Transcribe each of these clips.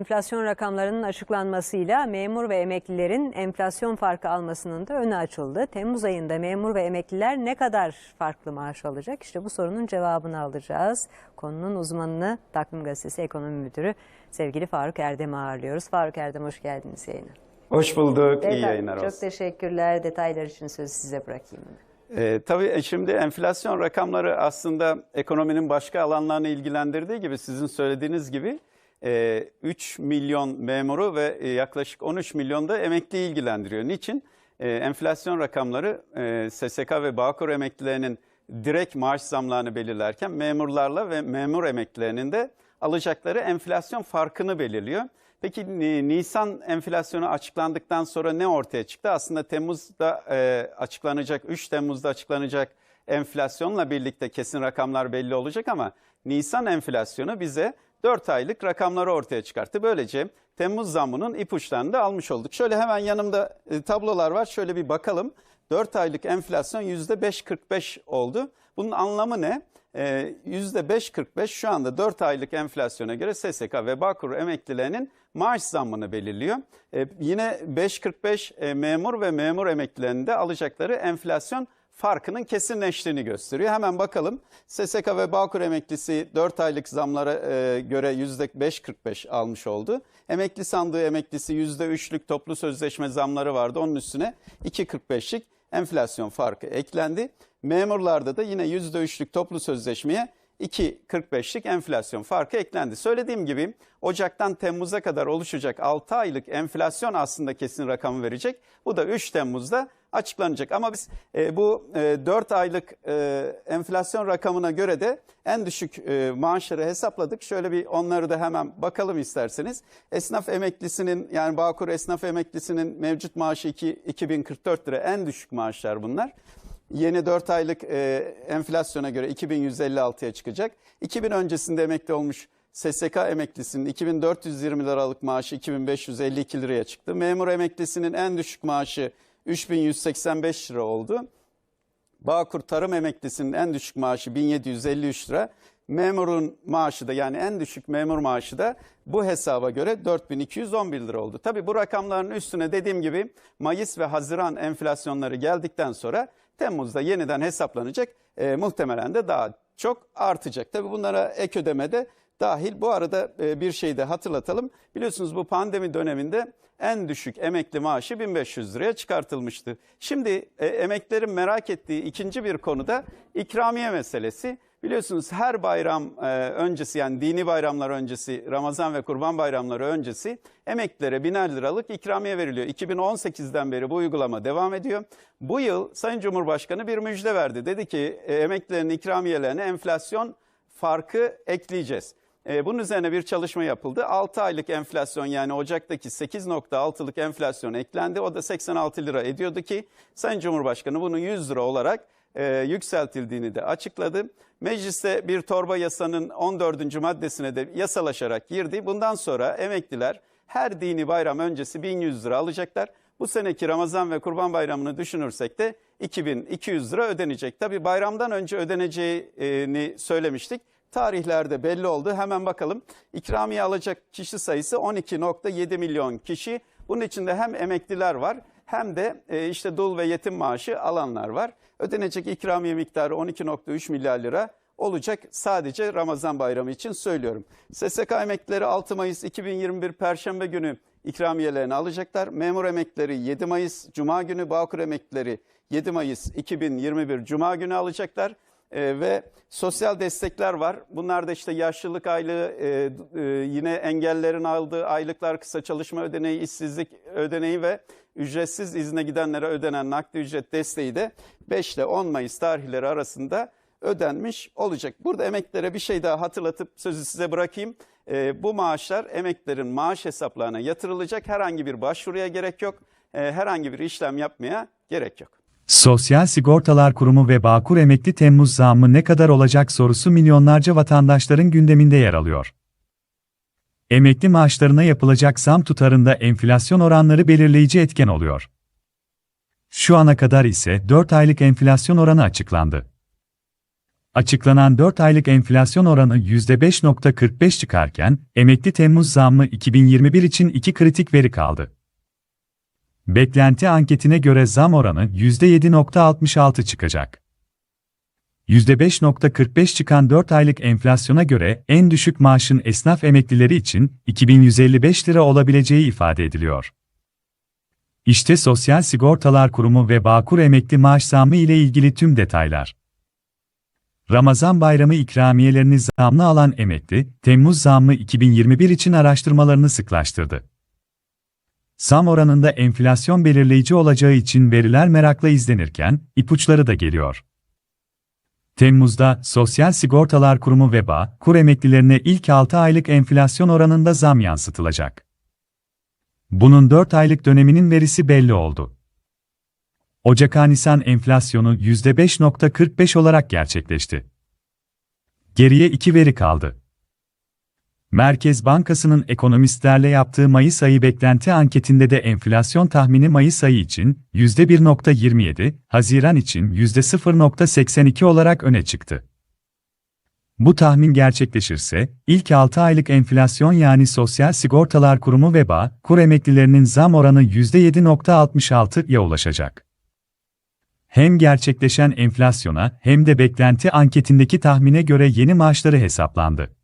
Enflasyon rakamlarının açıklanmasıyla memur ve emeklilerin enflasyon farkı almasının da önü açıldı. Temmuz ayında memur ve emekliler ne kadar farklı maaş alacak? İşte bu sorunun cevabını alacağız. Konunun uzmanını Takvim Gazetesi Ekonomi Müdürü sevgili Faruk Erdem'i ağırlıyoruz. Faruk Erdem hoş geldiniz yayına. Hoş bulduk. İyi yayınlar Çok olsun. teşekkürler. Detaylar için sözü size bırakayım. Ee, tabii e, şimdi enflasyon rakamları aslında ekonominin başka alanlarını ilgilendirdiği gibi sizin söylediğiniz gibi 3 milyon memuru ve e, yaklaşık 13 milyon da emekliyi ilgilendiriyor. Niçin? E, enflasyon rakamları e, SSK ve Bağkur emeklilerinin direkt maaş zamlarını belirlerken memurlarla ve memur emeklilerinin de alacakları enflasyon farkını belirliyor. Peki Ni- Nisan enflasyonu açıklandıktan sonra ne ortaya çıktı? Aslında Temmuz'da e, açıklanacak, 3 Temmuz'da açıklanacak enflasyonla birlikte kesin rakamlar belli olacak ama Nisan enflasyonu bize 4 aylık rakamları ortaya çıkarttı. Böylece Temmuz zammının ipuçlarını da almış olduk. Şöyle hemen yanımda e, tablolar var. Şöyle bir bakalım. 4 aylık enflasyon %5.45 oldu. Bunun anlamı ne? Ee, %5.45 şu anda 4 aylık enflasyona göre SSK ve Bağkur emeklilerinin maaş zammını belirliyor. Ee, yine 5.45 e, memur ve memur emeklilerinde alacakları enflasyon farkının kesinleştiğini gösteriyor. Hemen bakalım. SSK ve Bağkur emeklisi 4 aylık zamlara e, göre %5.45 almış oldu. Emekli sandığı emeklisi %3'lük toplu sözleşme zamları vardı. Onun üstüne 2.45'lik enflasyon farkı eklendi. Memurlarda da yine %3'lük toplu sözleşmeye 2.45'lik enflasyon farkı eklendi. Söylediğim gibi Ocak'tan Temmuz'a kadar oluşacak 6 aylık enflasyon aslında kesin rakamı verecek. Bu da 3 Temmuz'da açıklanacak. Ama biz e, bu e, 4 aylık e, enflasyon rakamına göre de en düşük e, maaşları hesapladık. Şöyle bir onları da hemen bakalım isterseniz. Esnaf emeklisinin yani Bağkur esnaf emeklisinin mevcut maaşı 2, 2044 lira en düşük maaşlar bunlar. Yeni 4 aylık e, enflasyona göre 2156'ya çıkacak. 2000 öncesinde emekli olmuş SSK emeklisinin 2420 liralık maaşı 2552 liraya çıktı. Memur emeklisinin en düşük maaşı 3185 lira oldu. Bağkur tarım emeklisinin en düşük maaşı 1753 lira. Memurun maaşı da yani en düşük memur maaşı da bu hesaba göre 4211 lira oldu. Tabii bu rakamların üstüne dediğim gibi Mayıs ve Haziran enflasyonları geldikten sonra Temmuz'da yeniden hesaplanacak. E, muhtemelen de daha çok artacak. Tabii bunlara ek ödeme de dahil. Bu arada e, bir şey de hatırlatalım. Biliyorsunuz bu pandemi döneminde en düşük emekli maaşı 1500 liraya çıkartılmıştı. Şimdi e, emeklerin merak ettiği ikinci bir konu da ikramiye meselesi. Biliyorsunuz her bayram e, öncesi yani dini bayramlar öncesi, Ramazan ve Kurban bayramları öncesi emeklilere biner liralık ikramiye veriliyor. 2018'den beri bu uygulama devam ediyor. Bu yıl Sayın Cumhurbaşkanı bir müjde verdi. Dedi ki emeklilerin ikramiyelerine enflasyon farkı ekleyeceğiz. E, bunun üzerine bir çalışma yapıldı. 6 aylık enflasyon yani Ocak'taki 8.6'lık enflasyon eklendi. O da 86 lira ediyordu ki Sayın Cumhurbaşkanı bunun 100 lira olarak e, yükseltildiğini de açıkladı. Mecliste bir torba yasanın 14. maddesine de yasalaşarak girdi. Bundan sonra emekliler her dini bayram öncesi 1100 lira alacaklar. Bu seneki Ramazan ve Kurban Bayramı'nı düşünürsek de 2200 lira ödenecek. Tabi bayramdan önce ödeneceğini söylemiştik. Tarihlerde belli oldu. Hemen bakalım. İkramiye alacak kişi sayısı 12.7 milyon kişi. Bunun içinde hem emekliler var hem de e, işte dul ve yetim maaşı alanlar var. Ödenecek ikramiye miktarı 12.3 milyar lira olacak sadece Ramazan bayramı için söylüyorum. SSK emeklileri 6 Mayıs 2021 Perşembe günü ikramiyelerini alacaklar. Memur emeklileri 7 Mayıs Cuma günü, Bağkur emeklileri 7 Mayıs 2021 Cuma günü alacaklar. Ee, ve sosyal destekler var. Bunlar da işte yaşlılık aylığı, e, e, yine engellerin aldığı aylıklar, kısa çalışma ödeneği, işsizlik ödeneği ve ücretsiz izne gidenlere ödenen nakdi ücret desteği de 5 ile 10 Mayıs tarihleri arasında ödenmiş olacak. Burada emeklilere bir şey daha hatırlatıp sözü size bırakayım. Ee, bu maaşlar emeklerin maaş hesaplarına yatırılacak. Herhangi bir başvuruya gerek yok. Ee, herhangi bir işlem yapmaya gerek yok. Sosyal Sigortalar Kurumu ve Bağkur emekli Temmuz zammı ne kadar olacak sorusu milyonlarca vatandaşların gündeminde yer alıyor. Emekli maaşlarına yapılacak zam tutarında enflasyon oranları belirleyici etken oluyor. Şu ana kadar ise 4 aylık enflasyon oranı açıklandı. Açıklanan 4 aylık enflasyon oranı %5.45 çıkarken, emekli Temmuz zammı 2021 için iki kritik veri kaldı. Beklenti anketine göre zam oranı %7.66 çıkacak. %5.45 çıkan 4 aylık enflasyona göre en düşük maaşın esnaf emeklileri için 2155 lira olabileceği ifade ediliyor. İşte Sosyal Sigortalar Kurumu ve Bağkur emekli maaş zammı ile ilgili tüm detaylar. Ramazan bayramı ikramiyelerini zamlı alan emekli, Temmuz zammı 2021 için araştırmalarını sıklaştırdı. Zam oranında enflasyon belirleyici olacağı için veriler merakla izlenirken, ipuçları da geliyor. Temmuz'da Sosyal Sigortalar Kurumu ve BA, kur emeklilerine ilk 6 aylık enflasyon oranında zam yansıtılacak. Bunun 4 aylık döneminin verisi belli oldu. Ocak-Nisan enflasyonu %5.45 olarak gerçekleşti. Geriye iki veri kaldı. Merkez Bankası'nın ekonomistlerle yaptığı Mayıs ayı beklenti anketinde de enflasyon tahmini Mayıs ayı için %1.27, Haziran için %0.82 olarak öne çıktı. Bu tahmin gerçekleşirse, ilk 6 aylık enflasyon yani Sosyal Sigortalar Kurumu ve BA, kur emeklilerinin zam oranı %7.66'ya ulaşacak. Hem gerçekleşen enflasyona hem de beklenti anketindeki tahmine göre yeni maaşları hesaplandı.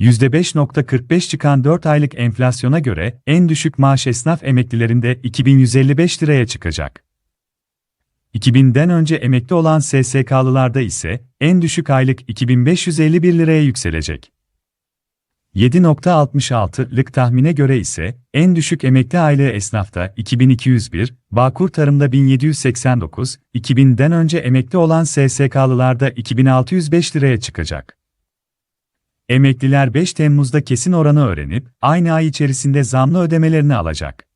%5.45 çıkan 4 aylık enflasyona göre en düşük maaş esnaf emeklilerinde 2155 liraya çıkacak. 2000'den önce emekli olan SSK'lılarda ise en düşük aylık 2551 liraya yükselecek. 7.66'lık tahmine göre ise en düşük emekli aylığı esnafta 2201, Bağkur Tarım'da 1789, 2000'den önce emekli olan SSK'lılarda 2605 liraya çıkacak. Emekliler 5 Temmuz'da kesin oranı öğrenip aynı ay içerisinde zamlı ödemelerini alacak.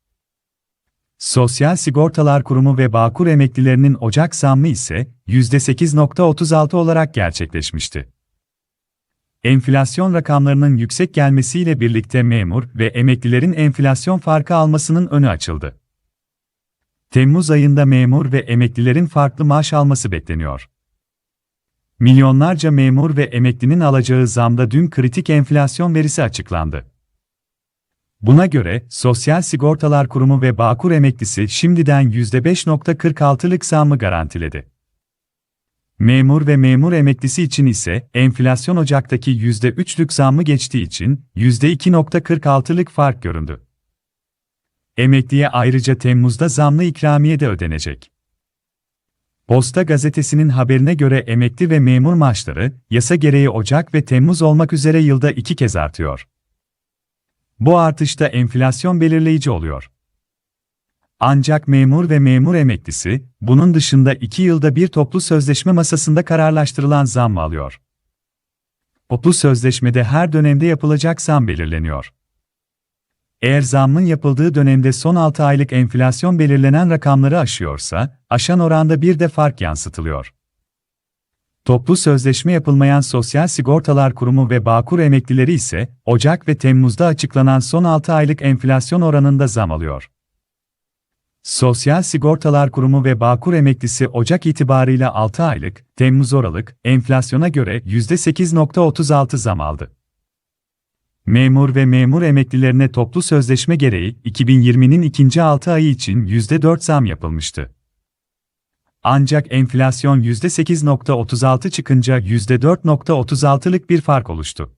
Sosyal Sigortalar Kurumu ve Bağkur emeklilerinin Ocak zammı ise %8.36 olarak gerçekleşmişti. Enflasyon rakamlarının yüksek gelmesiyle birlikte memur ve emeklilerin enflasyon farkı almasının önü açıldı. Temmuz ayında memur ve emeklilerin farklı maaş alması bekleniyor. Milyonlarca memur ve emeklinin alacağı zamda dün kritik enflasyon verisi açıklandı. Buna göre, Sosyal Sigortalar Kurumu ve Bağkur emeklisi şimdiden %5.46'lık zammı garantiledi. Memur ve memur emeklisi için ise enflasyon Ocak'taki %3'lük zammı geçtiği için %2.46'lık fark göründü. Emekliye ayrıca Temmuz'da zamlı ikramiye de ödenecek. Posta gazetesinin haberine göre emekli ve memur maaşları, yasa gereği Ocak ve Temmuz olmak üzere yılda iki kez artıyor. Bu artışta enflasyon belirleyici oluyor. Ancak memur ve memur emeklisi, bunun dışında iki yılda bir toplu sözleşme masasında kararlaştırılan zam alıyor. Toplu sözleşmede her dönemde yapılacak zam belirleniyor. Eğer zammın yapıldığı dönemde son 6 aylık enflasyon belirlenen rakamları aşıyorsa, aşan oranda bir de fark yansıtılıyor. Toplu sözleşme yapılmayan Sosyal Sigortalar Kurumu ve Bağkur emeklileri ise, Ocak ve Temmuz'da açıklanan son 6 aylık enflasyon oranında zam alıyor. Sosyal Sigortalar Kurumu ve Bağkur emeklisi Ocak itibarıyla 6 aylık, Temmuz oralık, enflasyona göre %8.36 zam aldı. Memur ve memur emeklilerine toplu sözleşme gereği 2020'nin ikinci 6 ayı için %4 zam yapılmıştı. Ancak enflasyon %8.36 çıkınca %4.36'lık bir fark oluştu.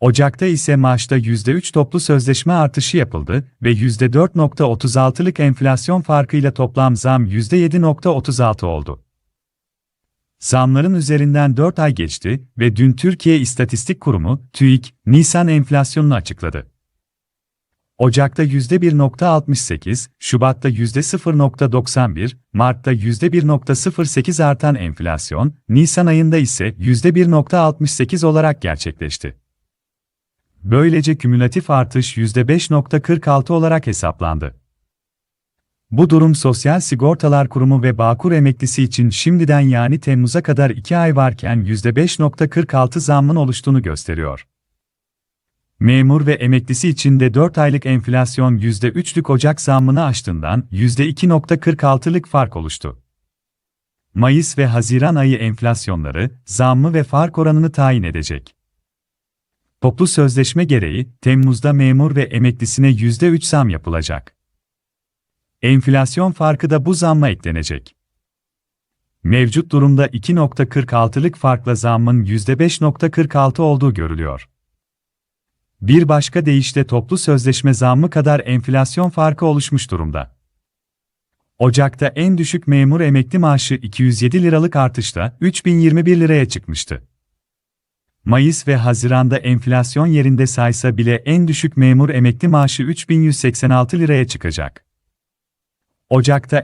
Ocak'ta ise maaşta %3 toplu sözleşme artışı yapıldı ve %4.36'lık enflasyon farkıyla toplam zam %7.36 oldu. Zamların üzerinden 4 ay geçti ve dün Türkiye İstatistik Kurumu, TÜİK, Nisan enflasyonunu açıkladı. Ocak'ta %1.68, Şubat'ta %0.91, Mart'ta %1.08 artan enflasyon, Nisan ayında ise %1.68 olarak gerçekleşti. Böylece kümülatif artış %5.46 olarak hesaplandı. Bu durum Sosyal Sigortalar Kurumu ve Bağkur emeklisi için şimdiden yani Temmuz'a kadar 2 ay varken %5.46 zammın oluştuğunu gösteriyor. Memur ve emeklisi için de 4 aylık enflasyon %3'lük Ocak zammını aştığından %2.46'lık fark oluştu. Mayıs ve Haziran ayı enflasyonları, zammı ve fark oranını tayin edecek. Toplu sözleşme gereği, Temmuz'da memur ve emeklisine %3 zam yapılacak. Enflasyon farkı da bu zamma eklenecek. Mevcut durumda 2.46'lık farkla zammın %5.46 olduğu görülüyor. Bir başka deyişle toplu sözleşme zammı kadar enflasyon farkı oluşmuş durumda. Ocak'ta en düşük memur emekli maaşı 207 liralık artışla 3021 liraya çıkmıştı. Mayıs ve Haziran'da enflasyon yerinde saysa bile en düşük memur emekli maaşı 3186 liraya çıkacak. Ocak'ta